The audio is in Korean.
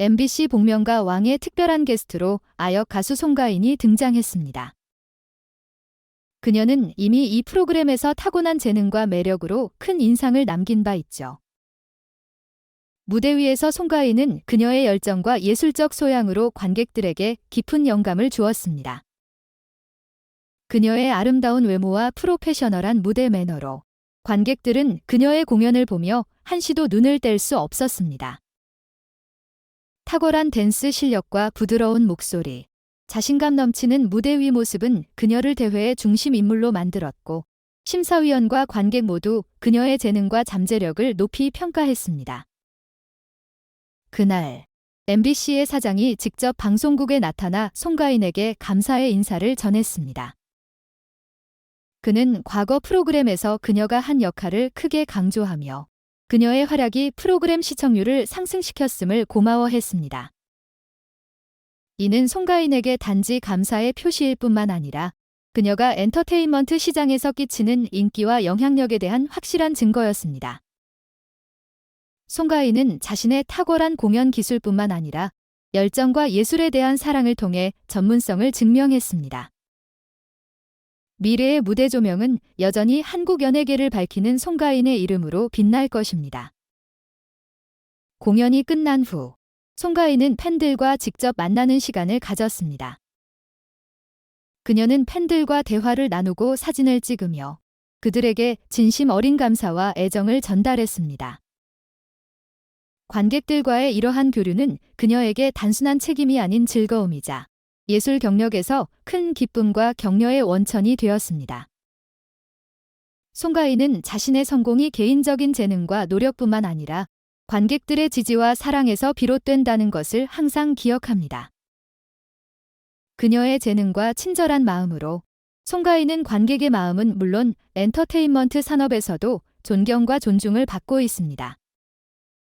MBC 복면가 왕의 특별한 게스트로 아역 가수 송가인이 등장했습니다. 그녀는 이미 이 프로그램에서 타고난 재능과 매력으로 큰 인상을 남긴 바 있죠. 무대 위에서 송가인은 그녀의 열정과 예술적 소양으로 관객들에게 깊은 영감을 주었습니다. 그녀의 아름다운 외모와 프로페셔널한 무대 매너로 관객들은 그녀의 공연을 보며 한시도 눈을 뗄 수 없었습니다. 탁월한 댄스 실력과 부드러운 목소리, 자신감 넘치는 무대 위 모습은 그녀를 대회의 중심 인물로 만들었고 심사위원과 관객 모두 그녀의 재능과 잠재력을 높이 평가했습니다. 그날 MBC의 사장이 직접 방송국에 나타나 송가인에게 감사의 인사를 전했습니다. 그는 과거 프로그램에서 그녀가 한 역할을 크게 강조하며 그녀의 활약이 프로그램 시청률을 상승시켰음을 고마워했습니다. 이는 송가인에게 단지 감사의 표시일 뿐만 아니라 그녀가 엔터테인먼트 시장에서 끼치는 인기와 영향력에 대한 확실한 증거였습니다. 송가인은 자신의 탁월한 공연 기술뿐만 아니라 열정과 예술에 대한 사랑을 통해 전문성을 증명했습니다. 미래의 무대 조명은 여전히 한국 연예계를 밝히는 송가인의 이름으로 빛날 것입니다. 공연이 끝난 후 송가인은 팬들과 직접 만나는 시간을 가졌습니다. 그녀는 팬들과 대화를 나누고 사진을 찍으며 그들에게 진심 어린 감사와 애정을 전달했습니다. 관객들과의 이러한 교류는 그녀에게 단순한 책임이 아닌 즐거움이자 예술 경력에서 큰 기쁨과 격려의 원천이 되었습니다. 송가인은 자신의 성공이 개인적인 재능과 노력뿐만 아니라 관객들의 지지와 사랑에서 비롯된다는 것을 항상 기억합니다. 그녀의 재능과 친절한 마음으로 송가인은 관객의 마음은 물론 엔터테인먼트 산업에서도 존경과 존중을 받고 있습니다.